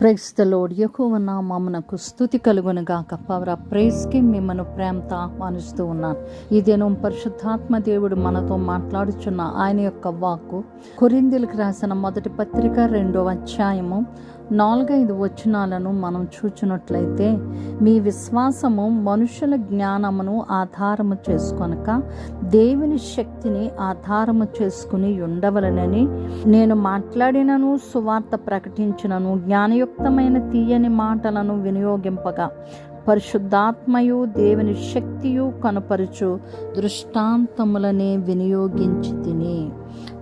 ప్రైస్తలోడ్ ఎక్కువ నామమునకు స్థుతి కలుగునుగాక పవర్ ఆ ప్రైజ్కి మిమ్మల్ని ప్రేమతో ఆహ్వానిస్తూ ఉన్నాను. ఈ దినం పరిశుద్ధాత్మ దేవుడు మనతో మాట్లాడుచున్న ఆయన యొక్క వాక్కు కొరిందులకు రాసిన మొదటి పత్రిక రెండో అధ్యాయము నాలుగైదు వచనాలను మనం చూచినట్లయితే మీ విశ్వాసము మనుషుల జ్ఞానమును ఆధారము చేసుకొనక దేవుని శక్తిని ఆధారము చేసుకుని ఉండవలనని నేను మాట్లాడినను సువార్త ప్రకటించినను జ్ఞానయుక్తమైన తీయని మాటలను వినియోగింపగా పరిశుద్ధాత్మయు దేవుని శక్తియు కనపరుచు దృష్టాంతములనే వినియోగించి తిని.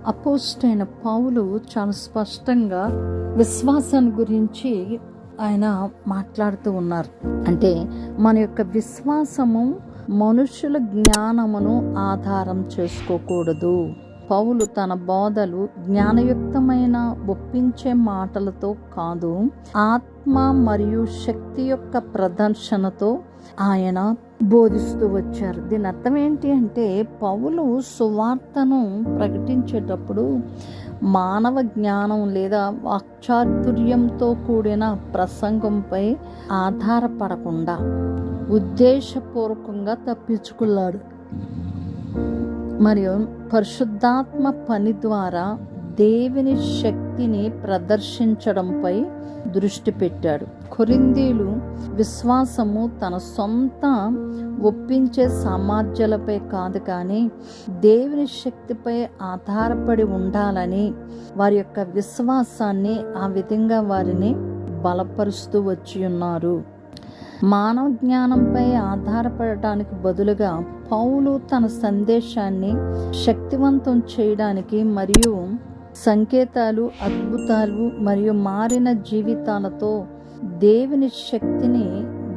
అపోస్టైన పౌలు చాలా స్పష్టంగా విశ్వాసాన్ని గురించి ఆయన మాట్లాడుతూ ఉన్నారు. అంటే మన యొక్క విశ్వాసము మనుషుల జ్ఞానమును ఆధారం చేసుకోకూడదు. పౌలు తన బోధలు జ్ఞానయుక్తమైన ఒప్పించే మాటలతో కాదు ఆత్మ మరియు శక్తి యొక్క ప్రదర్శనతో ఆయన బోధిస్తూ వచ్చారు. దీని అర్థం ఏంటి అంటే పౌలు సువార్తను ప్రకటించేటప్పుడు మానవ జ్ఞానం లేదా వాక్చాతుర్యంతో కూడిన ప్రసంగంపై ఆధారపడకుండా ఉద్దేశపూర్వకంగా తప్పించుకున్నాడు. మరియు పరిశుద్ధాత్మ పని ద్వారా దేవుని శక్తిని ప్రదర్శించడంపై దృష్టి పెట్టాడు. కొరిందీలు విశ్వాసము తన సొంత ఒప్పించే సామర్థ్యాలపై కాదు కానీ దేవుని శక్తిపై ఆధారపడి ఉండాలని వారి యొక్క విశ్వాసాన్ని ఆ విధంగా వారిని బలపరుస్తూ వచ్చి ఉన్నారు. మానవ జ్ఞానంపై ఆధారపడటానికి బదులుగా పౌలు తన సందేశాన్ని శక్తివంతం చేయడానికి మరియు సంకేతాలు అద్భుతాలు మరియు మారిన జీవితాలతో దేవుని శక్తిని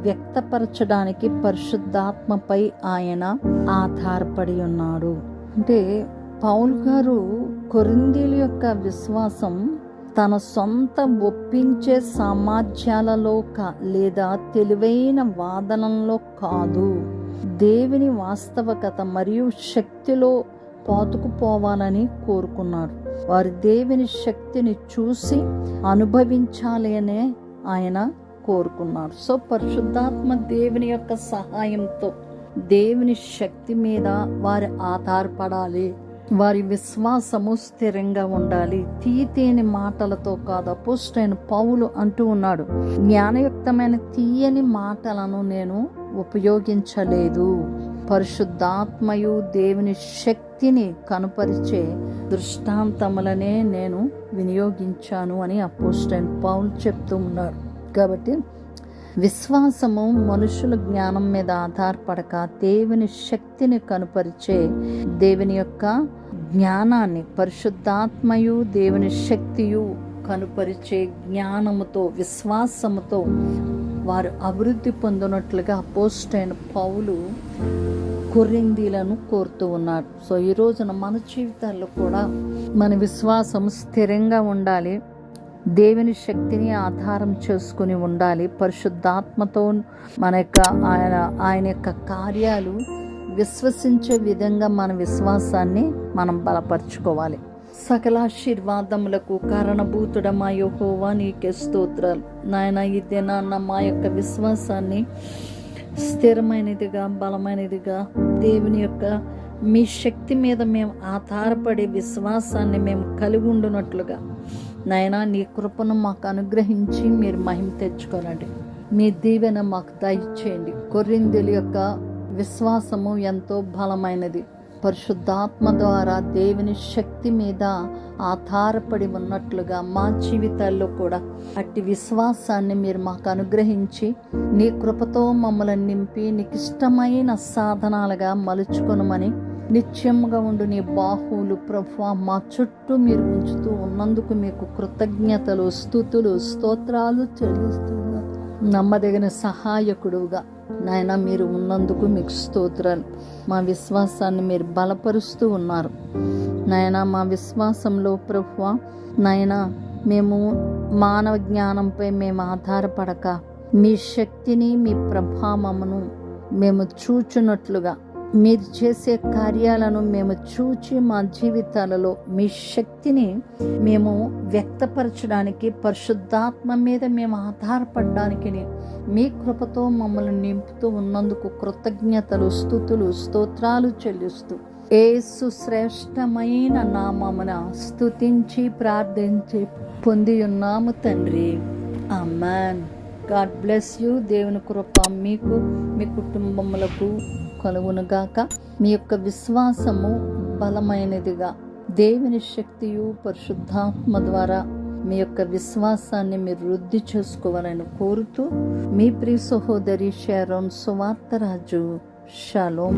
వ్యక్తపరచడానికి పరిశుద్ధాత్మపై ఆయన ఆధారపడి ఉన్నాడు. అంటే పౌల్ గారు కొరిందీల యొక్క విశ్వాసం తన సొంత ఒప్పించే సామర్థ్యాలలో కా లేదా తెలివైన వాదనలో కాదు. దేవుని వాస్తవకత మరియు శక్తిలో పాతుకుపోవాలని కోరుకున్నాడు. వారి దేవుని శక్తిని చూసి అనుభవించాలి అనే ఆయన కోరుకున్నారు సో పరిశుద్ధాత్మ దేవుని యొక్క సహాయంతో దేవుని శక్తి మీద వారు ఆధారపడాలి. వారి విశ్వాసము స్థిరంగా ఉండాలి. తీతేని మాటలతో కాదు అపోస్టైన పౌలు అంటూ ఉన్నాడు జ్ఞానయుక్తమైన తీయని మాటలను నేను ఉపయోగించలేదు. పరిశుద్ధాత్మయు దేవుని శక్తిని కనుపరిచే దృష్టాంతములనే నేను వినియోగించాను అని అపోస్టైన్ పౌల్ చెప్తూ ఉన్నాడు కాబట్టి విశ్వాసము మనుషుల జ్ఞానం మీద ఆధారపడక దేవుని శక్తిని కనుపరిచే దేవుని యొక్క జ్ఞానాన్ని పరిశుద్ధాత్మయు దేవుని శక్తియు కనుపరిచే జ్ఞానముతో విశ్వాసముతో వారు అభివృద్ధి పొందినట్లుగా పోస్ట్ అయిన పౌలు కొరిందీలను కోరుతూ ఉన్నారు సో ఈ రోజున మన జీవితాల్లో కూడా మన విశ్వాసం స్థిరంగా ఉండాలి. దేవుని శక్తిని ఆధారం చేసుకుని ఉండాలి. పరిశుద్ధాత్మతో మన యొక్క ఆయన ఆయన యొక్క కార్యాలు విశ్వసించే విధంగా మన విశ్వాసాన్ని మనం బలపరుచుకోవాలి. సకలాశీర్వాదములకు కారణభూతుడమా యహోవా నీకే స్తోత్రాలు. నాయన ఈ దినాన్న మా యొక్క విశ్వాసాన్ని స్థిరమైనదిగా బలమైనదిగా దేవుని యొక్క మీ శక్తి మీద మేము ఆధారపడే విశ్వాసాన్ని మేము కలిగి ఉండునట్లుగా. నాయనా నీ కృపను మాకు అనుగ్రహించి మీరు మహిమ తెచ్చుకోనండి. మీ దీవెన మాకు దయచేయండి. కొరిందుల యొక్క విశ్వాసము ఎంతో బలమైనది. పరిశుద్ధాత్మ ద్వారా దేవుని శక్తి మీద ఆధారపడి ఉన్నట్లుగా మా జీవితాల్లో కూడా అట్టి విశ్వాసాన్ని మీరు మాకు అనుగ్రహించి నీ కృపతో మమ్మల్ని నింపి నీకు ఇష్టమైన సాధనాలుగా మలుచుకొనమని నిత్యముగా ఉండు. నీ బాహువులు ప్రభు మా చుట్టూ మీరు ఉంచుతూ ఉన్నందుకు మీకు కృతజ్ఞతలు స్థుతులు స్తోత్రాలు చెల్లిస్తున్నారు నమ్మదగిన సహాయకుడుగా నాయన మీరు ఉన్నందుకు మీకు స్తోత్రాలు. మా విశ్వాసాన్ని మీరు బలపరుస్తూ ఉన్నారు. నాయన మా విశ్వాసంలో ప్రభువ నాయన మేము మానవ జ్ఞానంపై మేము ఆధారపడక మీ శక్తిని మీ ప్రభావమును మేము చూచున్నట్లుగా మీరు చేసే కార్యాలను మేము చూచి మా జీవితాలలో మీ శక్తిని మేము వ్యక్తపరచడానికి పరిశుద్ధాత్మ మీద మేము ఆధారపడడానికి మీ కృపతో మమ్మల్ని నింపుతూ ఉన్నందుకు కృతజ్ఞతలు స్థుతులు స్తోత్రాలు చెల్లిస్తూ. ఏసు శ్రేష్టమైన నామమున స్థుతించి ప్రార్థించి పొంది ఉన్నాము తండ్రి. అమ్మాన్ గాడ్ బ్లెస్ యూ దేవుని కృప మీకు మీ కుటుంబములకు కలుగునుగాక. మీ యొక్క విశ్వాసము బలమైనదిగా దేవుని శక్తియు పరిశుద్ధాత్మ ద్వారా మీ యొక్క విశ్వాసాన్ని మీరు వృద్ధి చేసుకోవాలని కోరుతూ మీ ప్రియ సహోదరి షారోన్ సువార్తరాజు షాలోం.